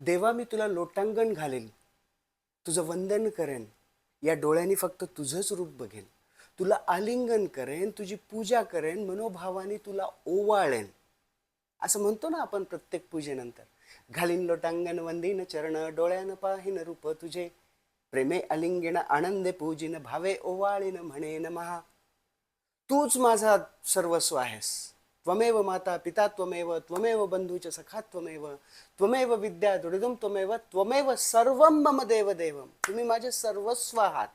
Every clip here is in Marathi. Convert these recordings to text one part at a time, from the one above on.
देवा मी तुला लोटांगण घालेन तुझं वंदन करेन या डोळ्यांनी फक्त तुझंच रूप बघेन. तुला आलिंगन करेन तुझी पूजा करेन मनोभावाने तुला ओवाळेन. असं म्हणतो ना आपण प्रत्येक पूजेनंतर. घालीन लोटांगण वंदीन चरण डोळ्यानं पाहिन रूप तुझे. प्रेमे अलिंगेन आनंदे पूजिन भावे ओवाळीन म्हणेन महा तूच माझा सर्वस्व आहेस. त्वमेव माता पिता त्वमेव त्वमेव बंधूच सखा त्वमेव त्वमेव विद्या दुर्गम त्वमेव त्वमेव सर्व मम देव देवम तुम्ही माझे सर्वस्व आहात.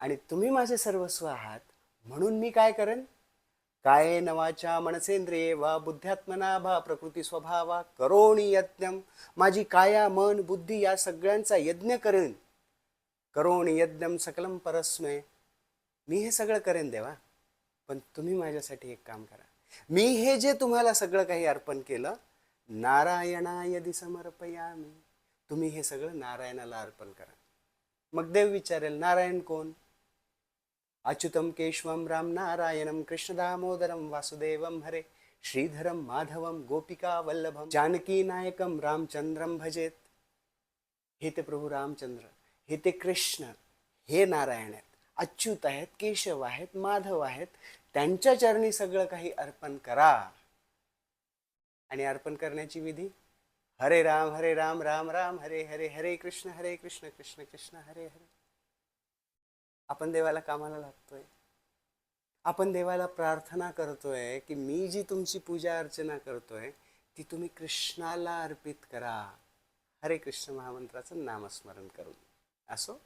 आणि तुम्ही माझे सर्वस्व आहात म्हणून मी काय करेन? काये नवाच्या मनसेंद्रिये वा बुद्ध्यात्मना भा प्रकृती स्वभावा करोणी यज्ञम माझी काया मन बुद्धी या सगळ्यांचा यज्ञ करेन. करोणी यज्ञम सकलम परस्मे. मी हे सगळं करेन देवा. पण तुम्ही माझ्यासाठी एक काम करा. मी हे जे तुम्हाला सगळं काही अर्पण केलं नारायणाय समर्पया मी तुम्ही हे सगळं नारायणाला अर्पण करा. मग देव विचारेल नारायण कोण? अच्युतम केशवम राम नारायणम कृष्ण दामोदरम वासुदेवम हरे श्रीधरम माधवम गोपिका वल्लभम जानकी नायकम रामचंद्रम भजेत. हे ते प्रभू रामचंद्र हे ते कृष्ण हे नारायण आहेत. अच्युत आहेत केशव आहेत माधव आहेत. त्यांच्या चरणी सगळं काही अर्पण करा. आणि अर्पण करण्याची विधी? हरे राम हरे राम राम राम हरे हरे हरे कृष्ण हरे कृष्ण कृष्ण कृष्ण हरे हरे. आपण देवाला कामाला लागतोय. आपण देवाला प्रार्थना करतोय की मी जी तुमची पूजा अर्चना करतोय ती तुम्ही कृष्णाला अर्पित करा. हरे कृष्ण महामंत्राचं नामस्मरण करून. असो?